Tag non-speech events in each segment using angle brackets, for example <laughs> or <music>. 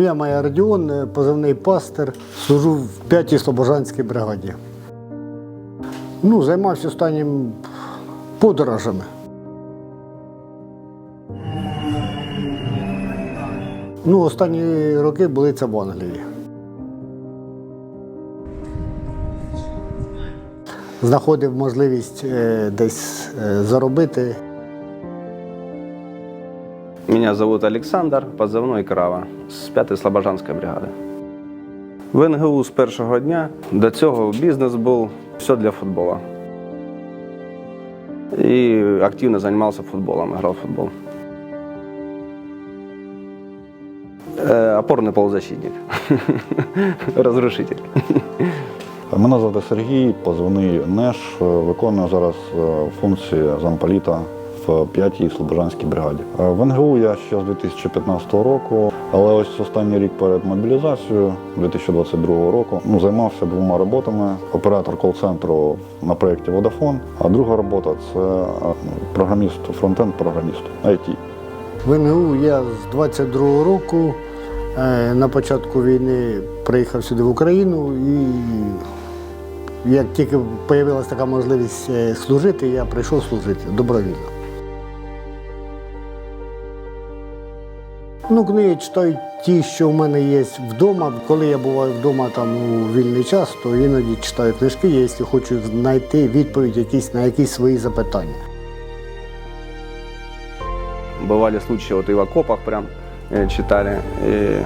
Я моя Родіон, е, позивний пастир, служу в 5-й Слобожанській бригаді. Ну, займався останнім подорожами. Ну, останні роки були це в Англії. Знаходив можливість е, десь е, заробити. Меня зовут Александр, позывной Крава, з 5-ї Слобожанської бригади. В НГУ з першого дня до цього бізнес був все для футбола. І активно займався футболом, грав в футбол. Е, Опорний полузащитник. <laughs> Розрушитель. Мене звати Сергій, позивний НЕШ. Виконую зараз е, функції замполіта в 5-й Слобожанській бригаді. Е, В НГУ я ще з 2015 року, але ось останній рік перед мобілізацією 2022 року ну, займався двома роботами. Оператор кол-центру на проєкті Vodafone, а друга робота це е, програміст, фронтенд-програміст IT. В НГУ я з 22-го року е, на початку війни приїхав сюди в Україну і як тільки з'явилася така можливість служити, я прийшов служити добровільно. Ну, книги читаю ті, що в мене є вдома. Коли я буваю вдома там у вільний час, то іноді читаю книжки, якщо хочу знайти відповідь якісь, на якісь свої запитання. Бывали случаи, вот и в окопах прям э, читали. И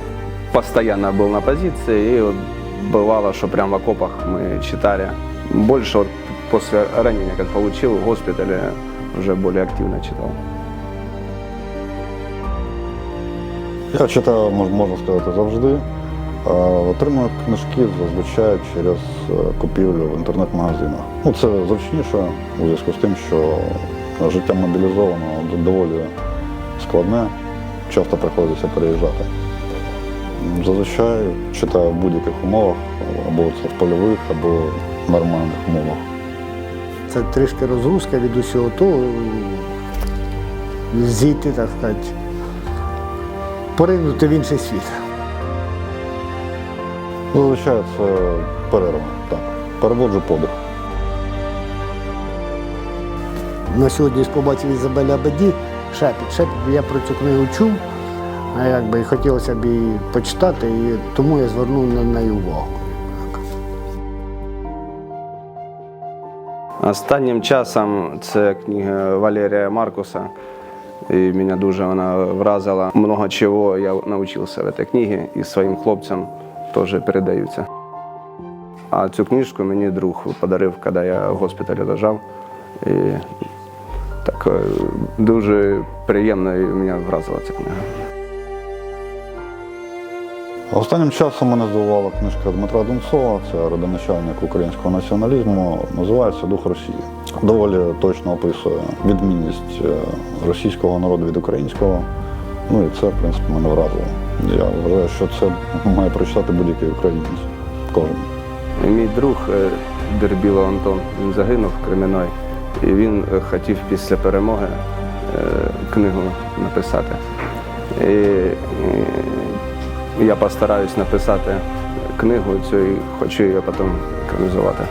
постоянно был на позиции, и вот бывало, что прям в окопах мы читали. Больше вот после ранения, как получил в госпитале, уже более активно читал. Я читаю, можна сказати, завжди. Отримую книжки зазвичай через е, купівлю в інтернет-магазинах. Ну, це зручніше у зв'язку з тим, що життя мобілізовано доволі складне, часто приходиться переїжджати. Зазвичай читаю в будь-яких умовах, або це в польових, або в нормальних умовах. Це трішки розгрузка від усього того, зійти, так сказати, поринути в інший світ. Зазвичай це перерва. Так. Переводжу подих. На сьогодні ж побачив Ізабеля Абеді шепіт. Шепіт я про цю книгу чув, а якби хотілося б її почитати, і тому я звернув на неї увагу. Останнім часом це книга Валерія Маркуса. І мене дуже вона вразила. Много чого я навчився в цій книгі і своїм хлопцям теж передаються. А цю книжку мені друг подарив, коли я в госпіталі лежав. І так е, дуже приємно і мене вразила ця книга. Останнім часом мене здивувала книжка Дмитра Донцова, це родоначальник українського націоналізму, називається Дух Росії. Доволі точно описує відмінність е, російського народу від українського. Ну і це, в принципі, мене вразило. Я вважаю, що це має прочитати будь-який українець. Кожен. Мій друг е, Дербіло Антон він загинув Креміной, і він е, хотів після перемоги книгу написати. І я постараюсь написати книгу цю і хочу її потім екранізувати.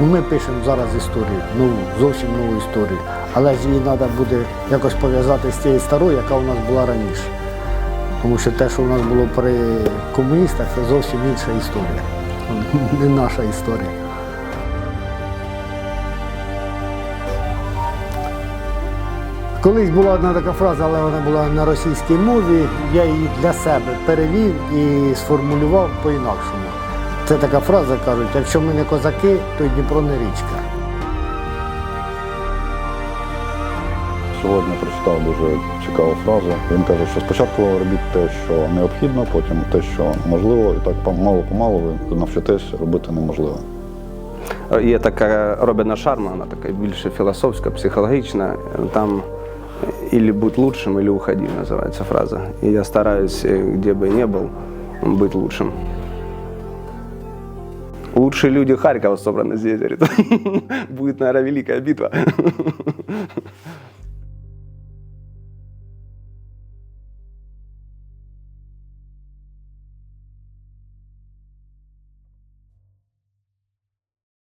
Ну, ми пишемо зараз історію, нову, зовсім нову історію. Але ж її треба буде якось пов'язати з тією старою, яка у нас була раніше. Тому що те, що у нас було при комуністах, це зовсім інша історія. Не наша історія. Колись була одна така фраза, але вона була на російській мові. Я її для себе перевів і сформулював по-інакшому. Це така фраза, кажуть, якщо ми не козаки, то й Дніпро не річка. Сьогодні прочитав дуже цікаву фразу. Він каже, що спочатку робіть те, що необхідно, потім те, що можливо, і так мало-помалу ви навчитесь робити неможливе. Є така Робіна Шарма, вона така більше філософська, психологічна. Там «Или будь лучшим, или уходи» називається фраза. І я стараюсь, е, де би не був, бути лучшим. Лучшие люди Харькова собраны здесь, говорит. <laughs> Будет, наверное, великая битва. <laughs>